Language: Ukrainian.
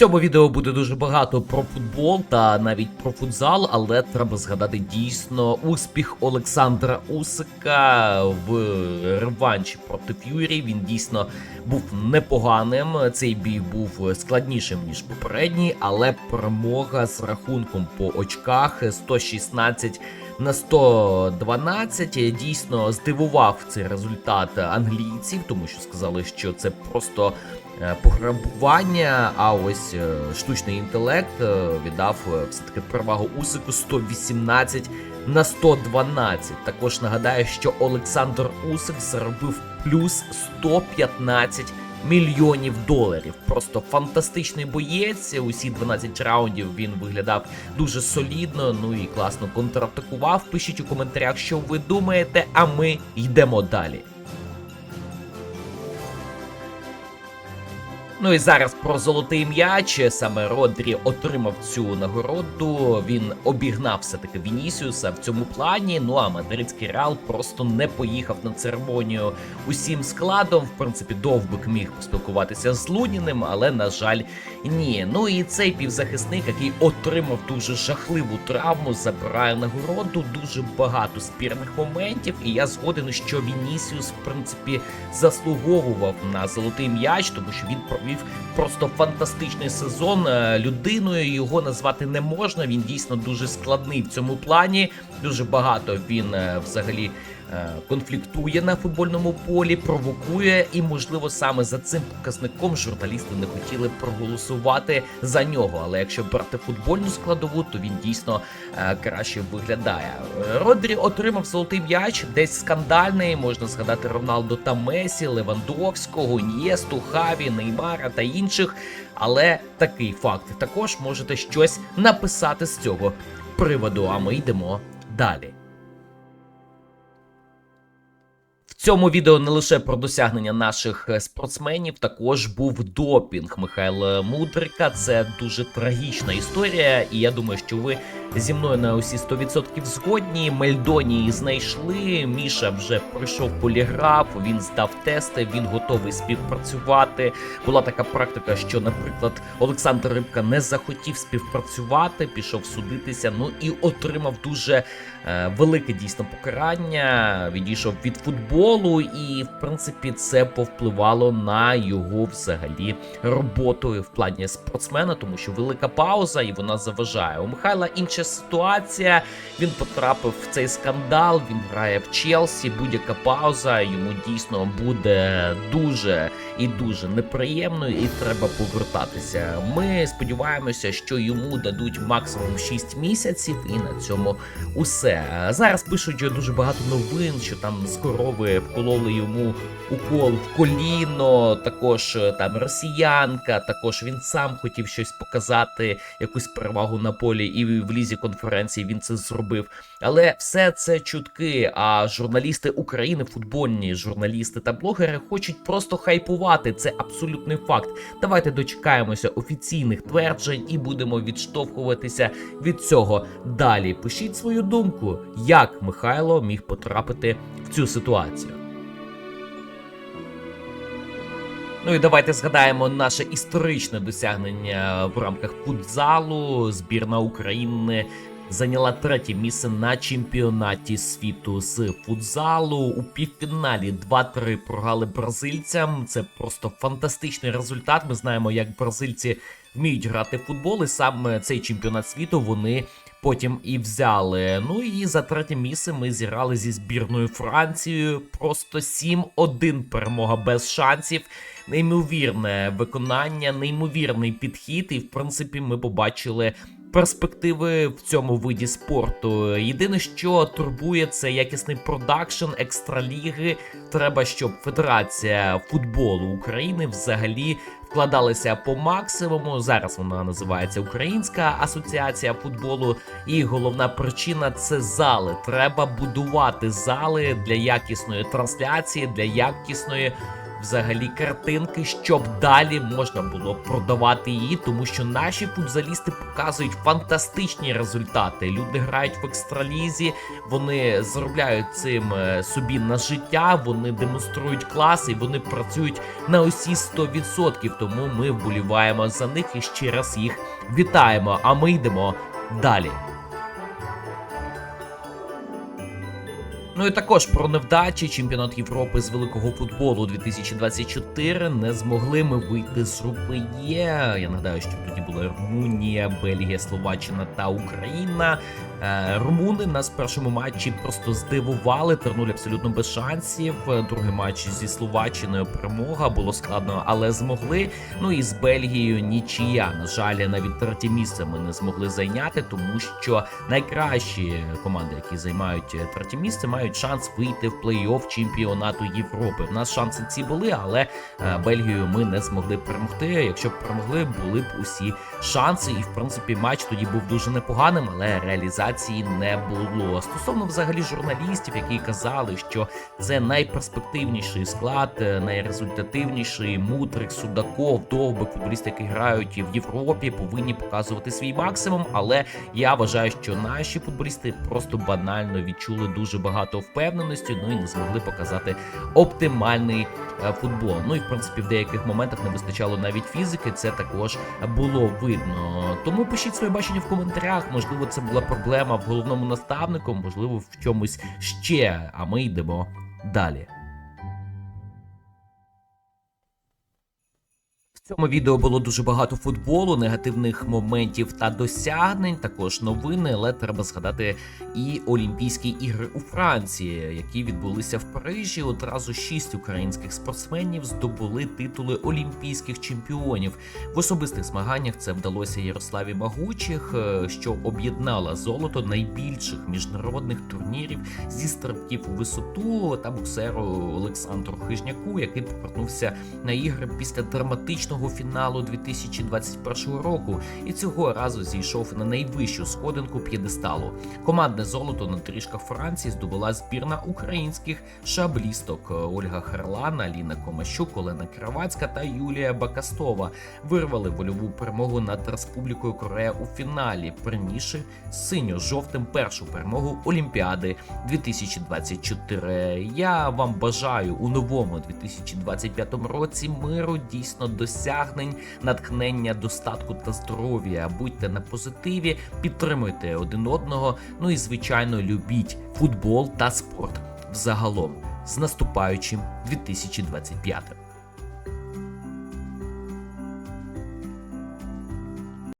цьому відео буде дуже багато про футбол та навіть про футзал, але треба згадати дійсно успіх Олександра Усика в реванші проти Ф'юрі. Він дійсно був непоганим. Цей бій був складнішим ніж попередній, але перемога з рахунком по очках 116 на 112 дійсно здивував цей результат англійців, тому що сказали, що це просто е, пограбування. А ось е, штучний інтелект е, віддав все таки перевагу Усику 118 на 112. Також нагадаю, що Олександр Усик заробив плюс 115 мільйонів доларів. Просто фантастичний боєць. Усі 12 раундів він виглядав дуже солідно. Ну і класно контратакував. Пишіть у коментарях, що ви думаєте, а ми йдемо далі. Ну і зараз про золотий м'яч. Саме Родрі отримав цю нагороду. Він обігнав все-таки Вінісіуса в цьому плані. Ну а мадридський реал просто не поїхав на церемонію усім складом. В принципі, довбик міг поспілкуватися з Луніним, але на жаль, ні. Ну і цей півзахисник, який отримав дуже жахливу травму, забирає нагороду. Дуже багато спірних моментів. І я згоден, що Вінісіус, в принципі, заслуговував на золотий м'яч, тому що він провів просто фантастичний сезон. Е, Людиною його назвати не можна. Він дійсно дуже складний в цьому плані. Дуже багато він е, взагалі. Е, Конфліктує на футбольному полі, провокує, і можливо саме за цим показником журналісти не хотіли проголосувати за нього. Але якщо брати футбольну складову, то він дійсно е, краще виглядає. Родрі отримав золотий м'яч, десь скандальний. Можна згадати Роналдо та Месі, Левандовського, Ін'єсту, Хаві, Неймара та інших. Але такий факт також можете щось написати з цього приводу. А ми йдемо далі. Цьому відео не лише про досягнення наших е, спортсменів, також був допінг Михайла Мудрика. Це дуже трагічна історія, і я думаю, що ви зі мною на усі 100% згодні. Мельдонії знайшли. Міша вже пройшов поліграф, він здав тести, він готовий співпрацювати. Була така практика, що, наприклад, Олександр Рибка не захотів співпрацювати, пішов судитися. Ну і отримав дуже е, велике дійсно покарання. Відійшов від футболу, і в принципі це повпливало на його взагалі роботу в плані спортсмена, тому що велика пауза і вона заважає. У Михайла інша ситуація. Він потрапив в цей скандал. Він грає в Челсі. Будь-яка пауза йому дійсно буде дуже і дуже неприємною, і треба повертатися. Ми сподіваємося, що йому дадуть максимум 6 місяців, і на цьому усе. Зараз пишуть дуже багато новин, що там з корови вкололи йому укол в коліно. Також е, там росіянка. Також він сам хотів щось показати, якусь перевагу на полі, і в лізі конференції він це зробив. Але все це чутки. А журналісти України, футбольні журналісти та блогери хочуть просто хайпувати. Це абсолютний факт. Давайте дочекаємося офіційних тверджень і будемо відштовхуватися від цього далі. Пишіть свою думку, як Михайло міг потрапити цю ситуацію. Ну і давайте згадаємо наше історичне досягнення в рамках футзалу. Збірна України зайняла третє місце на чемпіонаті світу з футзалу. У півфіналі 2-3 програли бразильцям. Це просто фантастичний результат. Ми знаємо, як бразильці вміють грати в футбол, і саме цей чемпіонат світу вони. Потім і взяли. Ну і за третє місце ми зіграли зі збірною Францією. Просто 7-1 перемога без шансів. Неймовірне виконання, неймовірний підхід, і в принципі ми побачили. Перспективи в цьому виді спорту. Єдине, що турбує, це якісний продакшн екстраліги. Треба, щоб Федерація футболу України взагалі вкладалася по максимуму. Зараз вона називається Українська асоціація футболу. І головна причина це зали. Треба будувати зали для якісної трансляції, для якісної взагалі картинки, щоб далі можна було продавати її, тому що наші футзалісти показують фантастичні результати. Люди грають в екстралізі, вони заробляють цим е, собі на життя, вони демонструють клас і вони працюють на усі 100%. Тому ми вболіваємо за них і ще раз їх вітаємо. А ми йдемо далі. Ну і також про невдачі чемпіонат Європи з великого футболу 2024 не змогли ми вийти з групи Є. Я нагадаю, що тоді була Румунія, Бельгія, Словаччина та Україна. Е, Румуни нас в першому матчі просто здивували, тернули абсолютно без шансів. Е, Другий матч зі Словаччиною перемога було складно, але змогли. Ну і з Бельгією нічия. На жаль, навіть третє місце ми не змогли зайняти, тому що найкращі команди, які займають е, третє місце, мають шанс вийти в плей-офф чемпіонату Європи. В нас шанси ці були, але Бельгію ми не змогли перемогти. Якщо б перемогли, були б усі шанси. І в принципі матч тоді був дуже непоганим, але реалізації не було. Стосовно взагалі журналістів, які казали, що це найперспективніший склад, е, найрезультативніший Мудрик, Судаков, Довбик, футболісти, які грають в Європі, повинні показувати свій максимум. Але я вважаю, що наші футболісти просто банально відчули дуже багато впевненості, ну і не змогли показати оптимальний е, футбол. Ну і в принципі в деяких моментах не вистачало навіть фізики. Це також було видно. Тому пишіть своє бачення в коментарях. Можливо, це була проблема в головному наставнику, можливо, в чомусь ще. А ми йдемо далі. Цьому відео було дуже багато футболу, негативних моментів та досягнень, також новини, але треба згадати і Олімпійські ігри у Франції, які відбулися в Парижі. Одразу шість українських спортсменів здобули титули олімпійських чемпіонів. В особистих змаганнях це вдалося Ярославі Магучих, е, що об'єднала золото найбільших міжнародних турнірів зі стрибків у висоту та боксеру Олександру Хижняку, який повернувся на ігри після драматичного фіналу 2021 року, і цього разу зійшов на найвищу сходинку п'єдесталу. Командне золото на трішках Франції здобула збірна українських шаблісток Ольга Харлан, Аліна Комащук, Олена Кравацька та Юлія Бакастова. Вирвали вольову перемогу над Республікою Корея у фіналі, перніши синьо-жовтим першу перемогу Олімпіади 2024. Я вам бажаю у новому 2025 році миру, дійсно досягнень, натхнення, достатку та здоров'я. Будьте на позитиві, підтримуйте один одного. Ну і звичайно, любіть футбол та спорт взагалом з наступаючим 2025.